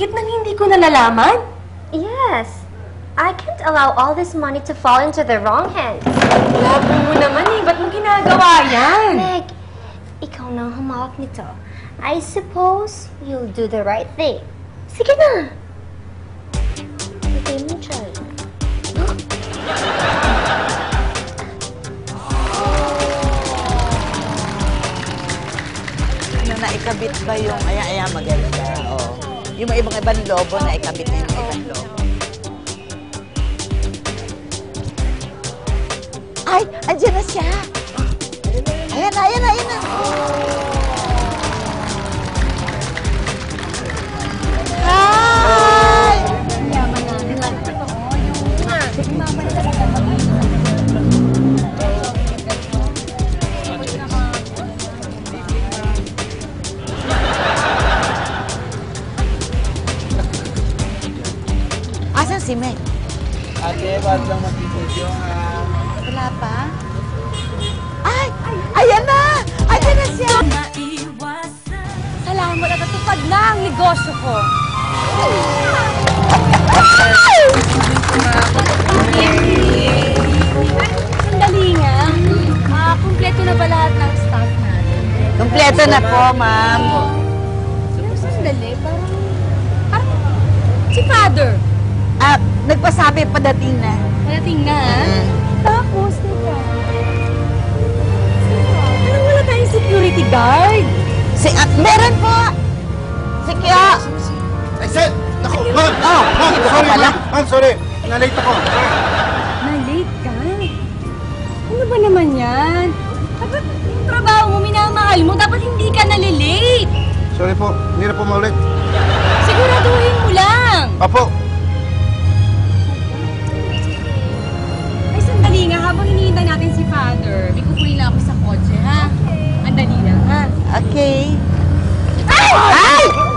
ticket nang hindi ko nalalaman? Yes. I can't allow all this money to fall into the wrong hands. Labo mo naman eh. Ba't mo ginagawa yan? Meg, ikaw na ang humawak nito. I suppose you'll do the right thing. Sige na. Bigay mo dyan. Ano na ikabit ba yung, ayan, maganda. Oh. Yung mga ibang ibang lobo na ikabit na yung ibang lobo. Ay, andyan na siya. Ayan na, ayan na, ayan na. Asan si Meg? Ate, wag lang mag-video ha. Wala pa? Ay! Ayan na! Ayan na siya! Salamat at natupad na ang negosyo ko. Sandali nga. Ah, kumpleto na ba lahat ng staff natin? Kompleto na po, ma'am. Sandali, parang... Parang... Si Father. Nagpasabi padating na. Parating na, ah. Mm. Tapos, teka. Parang wala tayong security guard. Si, at meron po! Si Kyo! Ay, Seth! Naku, ma'am! Oh, ma'am, ka sorry, ma'am. Ma'am, sorry. Na-late ako. Na-late ka? Ano ba naman yan? Dapat yung trabaho mo, minamahal mo, dapat hindi ka nalilate. Sorry po. Hindi na po maulit. Siguraduhin mo lang. Apo. Ow! Ow!